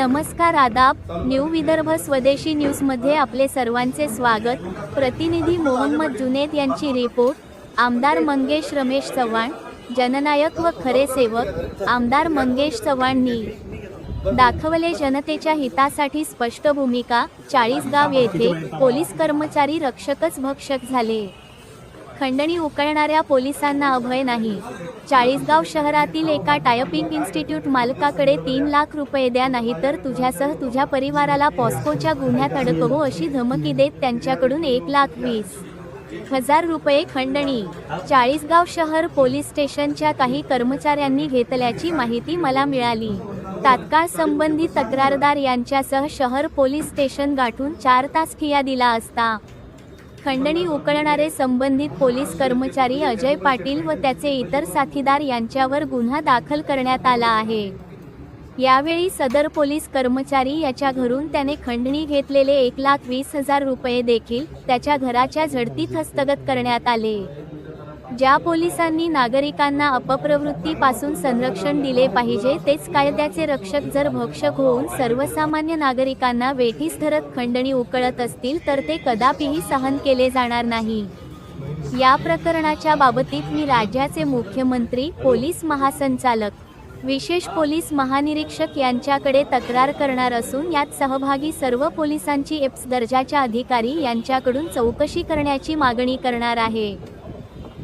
नमस्कार आदाब. न्यू विदर्भ स्वदेशी न्यूजमध्ये आपले सर्वांचे स्वागत. प्रतिनिधी मोहम्मद जुनेद यांची रिपोर्ट. आमदार मंगेश रमेश चव्हाण. जननायक व खरे सेवक. आमदार मंगेश चव्हाणनी दाखवले जनतेच्या हितासाठी स्पष्ट भूमिका. चाळीसगाव येथे पोलीस कर्मचारी रक्षकच भक्षक झाले. खंडणी उकळणाऱ्या पोलिसांना अभय नाही. चाळीसगाव शहरातील एका टायपिंग इन्स्टिट्यूट मालकाकडे तीन लाख रुपये द्या नाही तर तुझ्यासह तुझ्या परिवाराला पॉस्कोच्या गुन्ह्यात अडकवू अशी धमकी देत त्यांच्याकडून एक लाख वीस हजार रुपये खंडणी. चाळीसगाव शहर पोलीस स्टेशनच्या काही कर्मचाऱ्यांनी घेतल्याची माहिती मला मिळाली. तात्काळ संबंधित तक्रारदार यांच्यासह शहर पोलीस स्टेशन गाठून चार तास ठिया दिला असता. खंडणी उकळणारे संबंधित पोलीस कर्मचारी अजय पाटील व त्याचे इतर साथीदार यांच्यावर गुन्हा दाखल करण्यात आला आहे. यावेळी सदर पोलीस कर्मचारी याच्या घरून त्याने खंडणी घेतलेले एक लाख वीस हजार रुपये देखील त्याच्या घराच्या झडतीत हस्तगत करण्यात आले. ज्या पोलिसांनी नागरिकांना अपप्रवृत्तीपासून संरक्षण दिले पाहिजे तेच कायद्याचे रक्षक जर भक्षक होऊन सर्वसामान्य नागरिकांना वेठीस धरत खंडणी उकळत असतील तर ते कदापिही सहन केले जाणार नाही. या प्रकरणाच्या बाबतीत मी राज्याचे मुख्यमंत्री पोलीस महासंचालक विशेष पोलीस महानिरीक्षक यांच्याकडे तक्रार करणार असून यात सहभागी सर्व पोलिसांची एप्स दर्जाच्या अधिकारी यांच्याकडून चौकशी करण्याची मागणी करणार आहे.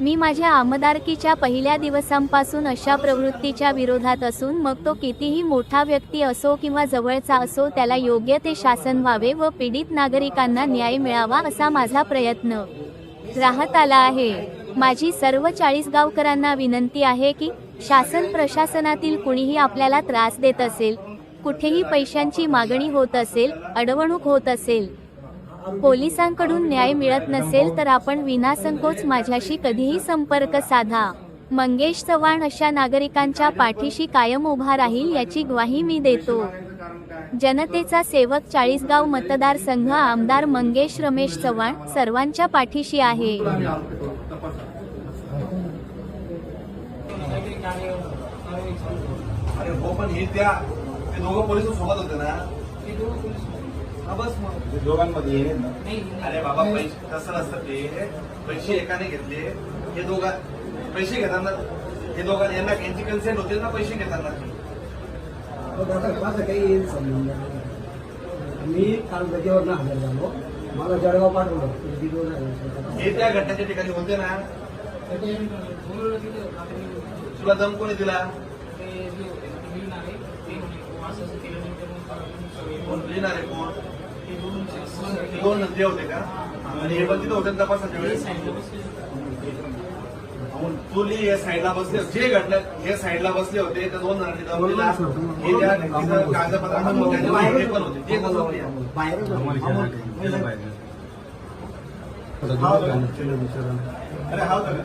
मी माझ्या आमदारकीच्या पहिल्या दिवसांपासून अशा प्रवृत्तीच्या विरोधात असून मग तो कितीही मोठा व्यक्ती असो किंवा जवळचा असो त्याला योग्य ते शासन व्हावे व पीडित नागरिकांना न्याय मिळावा असा माझा प्रयत्न. राहत आला आहे. माझी सर्व चाळीस गावकरांना विनंती आहे की शासन प्रशासनातील कुणीही आपल्याला त्रास देत असेल कुठेही पैशांची मागणी होत असेल अडवणूक होत असेल पोलिसांकडून न्याय मिळत नसेल तर आपण विनासंकोच माझ्याशी कधीही संपर्क साधा. मंगेश चव्हाण अशा नागरिकांच्या पाठीशी कायम उभा राहील याची ग्वाही मी देतो. जनतेचा सेवक चाळीसगाव मतदारसंघ आमदार मंगेश रमेश चव्हाण सर्वांच्या पाठीशी आहे. अरे हो पण हे त्या ते दोघं पोलीस सोबत होते ना? दोघांमध्ये आहे ना? अरे बाबा पैसे कसं नसतं ते? पैसे एकाने घेतले हे दोघा पैसे घेताना हे दोघा यांना यांची कन्सेंट होते ना पैसे घेताना? माझं काही येईल संबंध मी काल गजेवर हजर झालो. मला जळगाव पाठवलं. हजार हे त्या घटनेच्या ठिकाणी होते ना? तुला दम कोणी दिला? कोण? लिहिणार आहे कोण? दोन नंदी होते का? आणि हे पण तिथे होते तपासाच्या वेळेस लिही या साईडला बसले जे घडलं हे साईडला बसले होते त्या दोन जणांनी दम दिला हे त्या तिथं कागदपत्रामध्ये त्याच्यामध्ये पण होते. ते कसं होते. बाहेरच अरे हा. होता का.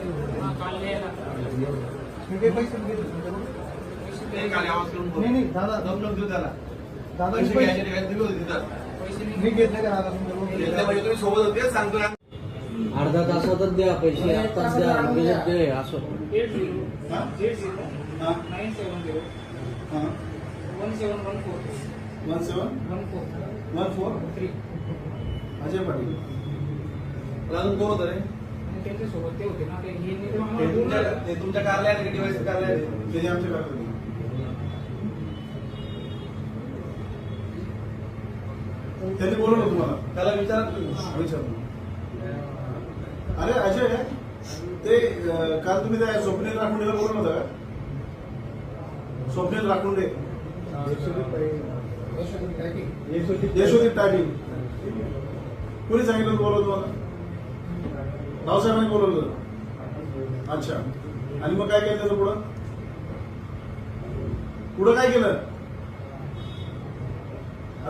नाही, दादा. देऊ त्याला मी घेतले का दादा म्हणजे तुम्ही सोबत होते तेच सांगतो ना. अर्धा तासातच द्या पैसे आत्ताच द्या लगेच दे असं. One seven one four Ajay Patil. अजून कोण होतं रे? ते तुमच्या ते तुमच्या कार्यालयात डिवाइस कार्यालयात. ते आमच्या त्यांनी बोलवलं तुम्हाला त्याला विचार विचारलं अरे अजय ते काल तुम्ही त्या स्वप्नील राखुंडेला बोलवलं होतं का? स्वप्नील राखुंडे. यशोदी टाटी. कोणी सांगितलं बोलवलं तुम्हाला? रावसाहेबांनी बोलवलं अच्छा. आणि मग काय केलं त्याचं पुढं? पुढं काय केलं?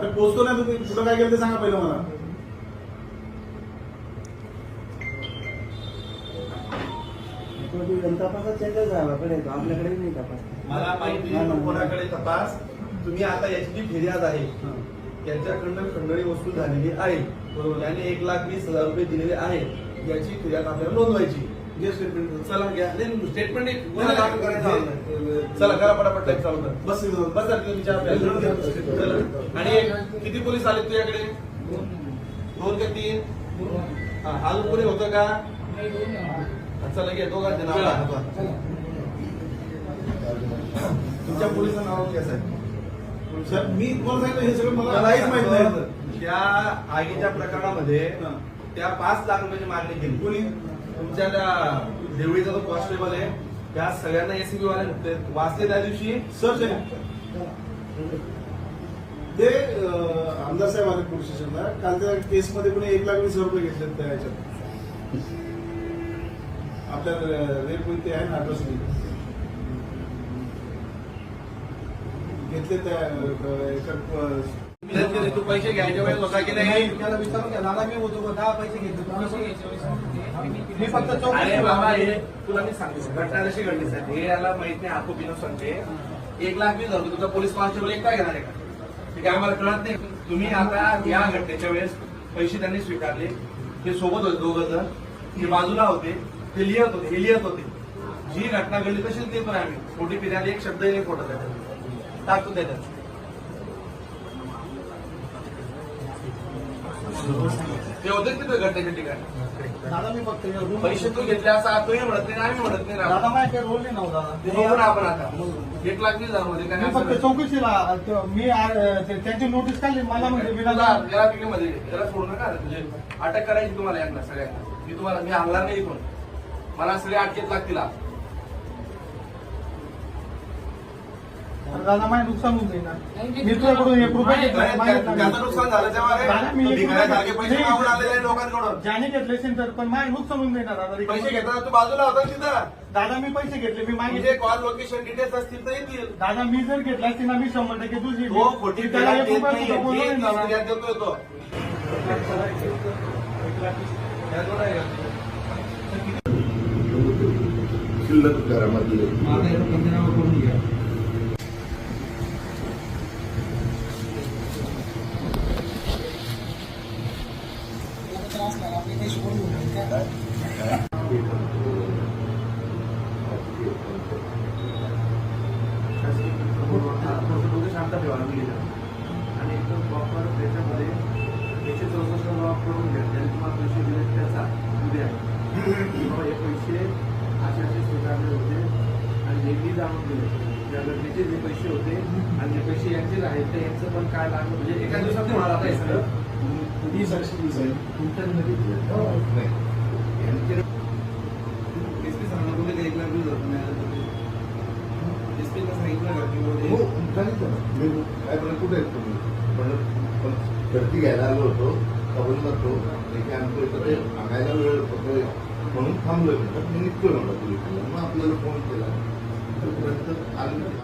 अरे पोचतो नाही तुम्ही पुढं काय केलं ते सांगा पहिलं मला. तपासात चेंजेस झाला पण आपल्याकडे नाही तपास. मला माहिती आहे कोणाकडे तपास? तुम्ही आता याची जी फिर्याद आहे यांच्याकडनं खंडणी वसूल झालेली आहे. त्याने एक लाख वीस हजार रुपये दिलेले आहेत. याची फिर्याद आपल्याला नोंदवायची. घे स्टेटमेंट चला घ्या स्टेटमेंट नाही, गुन्हा दाखल करायचा नाही, आहे. नाही. चला करा पटापट टाईप चालू करा बस. बस झालं तुम्ही चहा प्या. चला. आणि एक- किती पोलीस आले तुझ्याकडे दोन का तीन हा, अजून कोणी होतं का चला घे दोघांचे नाव. तुमच्या पोलिसांचं नाव घ्या साहेब साहेब मी तुम्हाला सांगितलं हे सगळं मला मला काहीच माहीत नाही त्या आगीच्या प्रकरणामध्ये. त्या पाच लाख रुपयाची मागणी केली कोणी तुमच्या त्या देवळीचा जो कॉन्स्टेबल आहे त्या सगळ्यांना एसीबी वाले वाचले त्या दिवशी सर ते ते आमदार साहेब आले पोलीस स्टेशनला काल त्या केसमध्ये कोणी एक लाख वीस रुपये घेतले त्या ह्याच्यात आपल्या रेप ते आहे? ना अट्रॉसिटी घेतले त्या एका तू पैसे घ्यायच्या वेळेस होता की नाही त्याला विचारून घ्या दादा मी होतो बा, पैसे घेतले मी फक्त अरे बाबा हे तुला मी सांगतो. घटना कशी घडली साहेब हे याला माहीत नाही आखो बिनो सांगते एक लाख मी धरतो तुमचा पोलीस कॉन्स्टेबल एक काय घेणार आहे का? ते काय आम्हाला कळत नाही. तुम्ही आता या घटनेच्या वेळेस पैसे त्यांनी स्वीकारले. ते सोबत होते दोघं जण. ते बाजूला होते. ते लिहत होते हे लिहत होते. जी घटना घडली तशीच ते पण आम्ही. ओटीपी त्याने एक शब्द एक फोटो त्याच्यात टाकतो त्याच्यात ते होते तिथे घटनेच्या ठिकाणी दादा मी फक्त पैसे तू घेतले असं तुम्ही म्हणत नाही आम्ही म्हणत नाही दादा. माझ्या रोल नाही नव्हता ते बघू ना आपण आता. एक लाख वीस हजारमध्ये मी फक्त चौकशीला मी त्यांची नोटीस काढली मला म्हणजे तुला विना या पिकेमध्ये त्याला सोडू नका. म्हणजे अटक करायची तुम्हाला यांना सगळ्यांना. मी तुम्हाला मी हलणार नाही इथून. मला सगळे अटकेत लागतील दादा माझे नुकसान होऊन जाईल ना. मी तुझ्याकडून एक रुपये घेतला नाही, माझ्या नुकसान झालं तेव्हा दादा, मी रे एक भिकाऱ्यासारखे रुपये- पैसे मागून आलेले आहे लोकांकडून. ज्याने घेतले असेल तर पण माझे नुकसान होऊन जाईल ना दादा पैसे घेताना तू बाजूला होता तिथं. दादा मी पैसे घेतले मी म्हणजे मागितले कॉल लोकेशन डिटेल्स असतील तर येतील. दादा मी जर घेतला असतील ना मी शंभर टक्के तुझी तो खोटी त्याला फिर्याद एक देत रुपया नाही. सुद्धा बोललो जी नाही ती दादा. फिर्याद देतोय तो यात कोण आहे का? शिल्लक घरामध्ये शांत ठेवा मुलीला. आणि एकदम प्रॉपर त्याच्यामध्ये एकशे चौसष्ट जबाब करून घ्या ज्यांनी तुम्हाला पैसे दिले त्याचा उद्या. बाबा हे पैसे असे असे स्वीकारले होते आणि नेहमी जाणून दिले. या घटनेचे जे पैसे होते आणि जे पैसे यांचेच आहेत ते यांचं पण काय लागलं? म्हणजे एका दिवसात नाही होणार आता हे सगळं ही साक्षी ही. नाही. यांचे एसपी सांगणार तुम्ही काही एक लाख वीस हजार मिळालं तर एसपीला सांगितलं का की मी काय म्हणा कुठे आहेत तुम्ही? पण पण गर्दी घ्यायला आलो होतो कबूल नव्हतो की आमचं इथं ते सांगायला वेळ होतो म्हणून थांबलोय म्हणतात मी निघतोय म्हणलं तुम्ही. मग आपल्याला फोन केला. तोपर्यंत आलं.